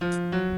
โ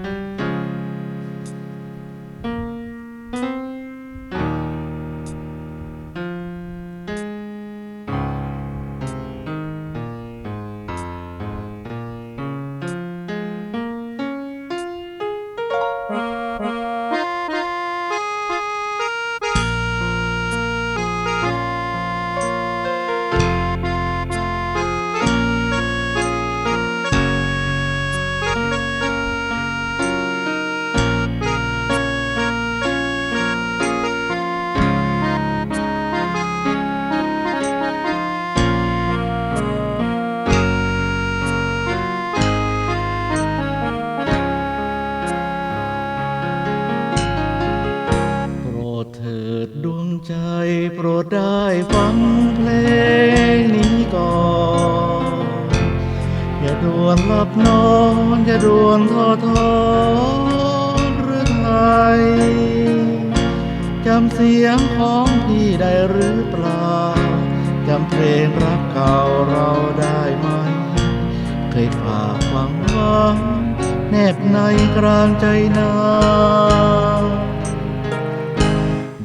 โปรดได้ฟังเพลงนี้ก่อน อย่าด่วนหลับนอน อย่าด่วนท้อทอหรือไทยจำเสียงของพี่ได้หรือเปล่า จำเพลงรักเก่าเราได้ไหม เคยฝากหวังไว้แนบในกลางใจนา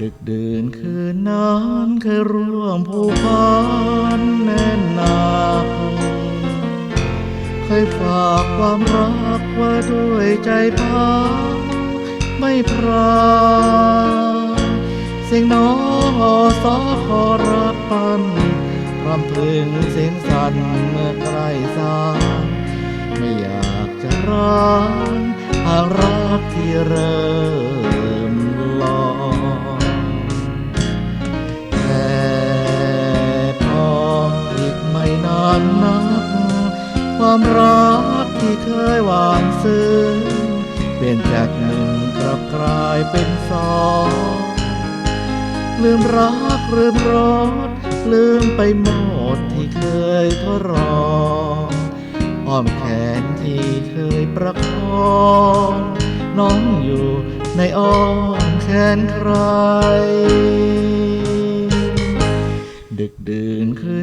ดึกดื่น มผูกพันแน่นหนาเคยฝากความรักไว้ด้วยใจพักไม่พรางเสียงน้องอสอขอรักปันรำพึงเสียงสั่นเมื่อใกล้สายไม่อยากจะร้านหากรักที่เริ่ม นานนัก ความรักที่เคยหวานซึ้งเปลี่ยนจากหนึ่งกลับกลายเป็นสองลืมรักลืมรสลืมไปหมดที่เคยทดลองอ้อมแขนที่เคยประคองน้องอยู่ในอ้อมแขนใครดึกดื่นคืน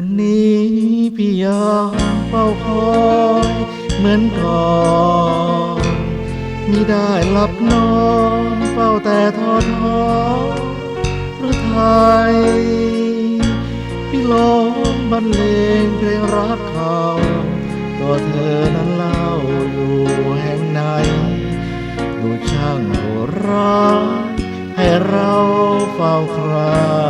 เฝ้าคอยเหมือนก่อนมิได้หลับนอนเฝ้าแต่ทอดหอพระไทยพี่ลมบรรเลงเพลงรักเขาตัวเธอนั้นเล่าอยู่แห่งไหนดูช่างโหดร้ายให้เราเฝ้าครา